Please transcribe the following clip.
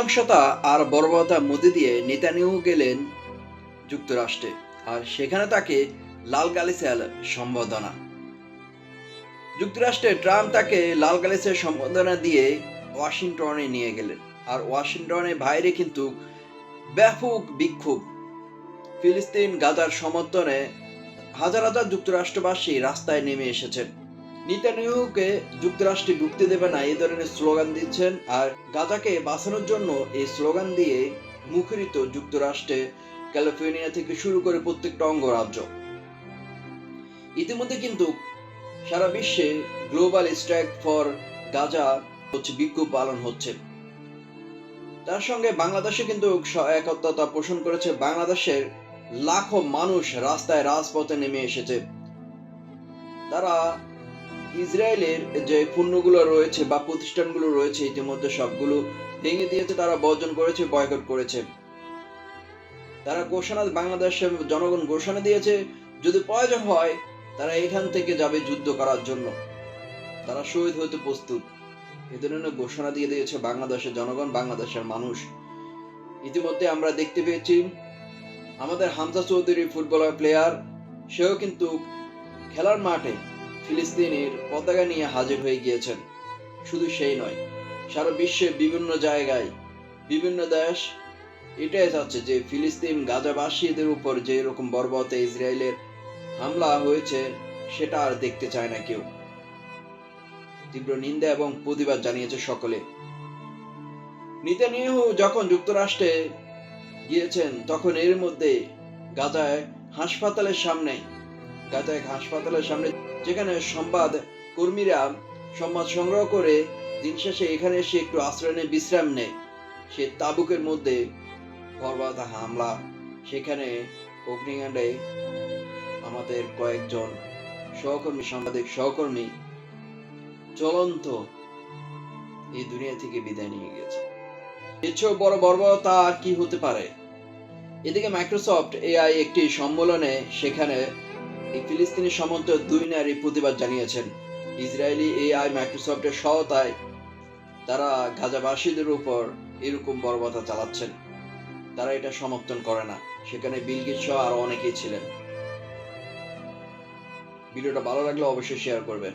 নৃশংসতা আর বর্বরতার মধ্যে দিয়ে নেতানিয়াহু গেলেন যুক্তরাষ্ট্রে, আর সেখানে তাকে লাল গালিচাল সম্বোধনা যুক্তরাষ্ট্রে ট্রাম্প তাকে লাল গালিচার সম্বোধনা দিয়ে ওয়াশিংটনে নিয়ে গেলেন, আর ওয়াশিংটনের বাইরে কিন্তু ব্যাপক বিক্ষোভ। ফিলিস্তিন, গাজার সমর্থনে হাজার হাজার যুক্তরাষ্ট্রবাসী রাস্তায় নেমে এসেছেন। নেতানিয়াহুকে যুক্তরাষ্ট্রে ঢুকতে দেবে না এই ধরনের স্লোগান দিচ্ছেন আর গাজাকে বাঁচানোর জন্য এই স্লোগান দিয়ে মুখরিত যুক্তরাষ্ট্রে ক্যালিফোর্নিয়া থেকে শুরু করে প্রত্যেকটা অঙ্গরাজ্য। ইতিমধ্যে কিন্তু সারা বিশ্বে গ্লোবাল স্ট্রাইক ফর গাজা হচ্ছে বিক্ষোভ পালন হচ্ছে। তার সঙ্গে বাংলাদেশে কিন্তু একত্রতা পোষণ করেছে। বাংলাদেশের লাখো মানুষ রাস্তায় রাজপথে নেমে এসেছে। তারা ইসরায়েলের যে পণ্যগুলো রয়েছে বা প্রতিষ্ঠানগুলো রয়েছে ইতিমধ্যে সবগুলো ভেঙে দিয়েছে, তারা বর্জন করেছে, বয়কট করেছে। তারা ঘোষণা, বাংলাদেশের জনগণ ঘোষণা দিয়েছে, যদি প্রয়োজন হয়, তারা এখান থেকে যাবে যুদ্ধ করার জন্য। তারা শহীদ হতে প্রস্তুত। এ ধরনের ঘোষণা দিয়ে দিয়েছে বাংলাদেশের জনগণ, বাংলাদেশের মানুষ। ইতিমধ্যে আমরা দেখতে পেয়েছি, আমাদের হামজা চৌধুরী ফুটবলার প্লেয়ার সেও কিন্তু খেলার মাঠে ফিলিস্তিনের পতাকা নিয়ে হাজির হয়ে গিয়েছেন। শুধু সেই নয়, সারা বিশ্বে বিভিন্ন জায়গায়, বিভিন্ন দেশ, এটাই চাচ্ছে যে ফিলিস্তিন গাজাবাসীদের উপর যে এরকম বর্বরতা ইসরায়েলের হামলা হয়েছে, সেটা আর দেখতে চায় না কেউ। তীব্র নিন্দা এবং প্রতিবাদ জানিয়েছে সকলে। নেতানিয়াহু যখন যুক্তরাষ্ট্রে গিয়েছেন, তখন এর মধ্যে গাজায় হাসপাতালের সামনে গাজায় হাসপাতালের সামনে, যেখানে সংবাদ কর্মীরা সংবাদ সংগ্রহ করে, দিন শেষে এখানে এসে একটু আশ্রয় নেয়, বিশ্রাম নেয়। সে তাবুকের মধ্যে বর্বরতা হামলা। সেখানে অগ্নিকাণ্ডে আমাদের কয়েকজন সহকর্মী, সাংবাদিক সহকর্মী জ্বলন্ত এই দুনিয়া থেকে বিদায় নিয়ে গেছে। এর বড় বর্বরতা আর কি হতে পারে? এদিকে মাইক্রোসফট এআই একটি সম্মেলনে সেখানে এই ফিলিস্তিনি সমর্থক দুই নারী প্রতিবাদ জানিয়েছেন। ইসরায়েলি এআই মাইক্রোসফটের সহায়তায় তারা গাজাবাসীদের উপর এরকম বর্বরতা চালাচ্ছেন। তারা এটা সমর্থন করে না। সেখানে বিলগিট সহ আরও অনেকেই ছিলেন। ভিডিওটা ভালো লাগলে অবশ্যই শেয়ার করবেন।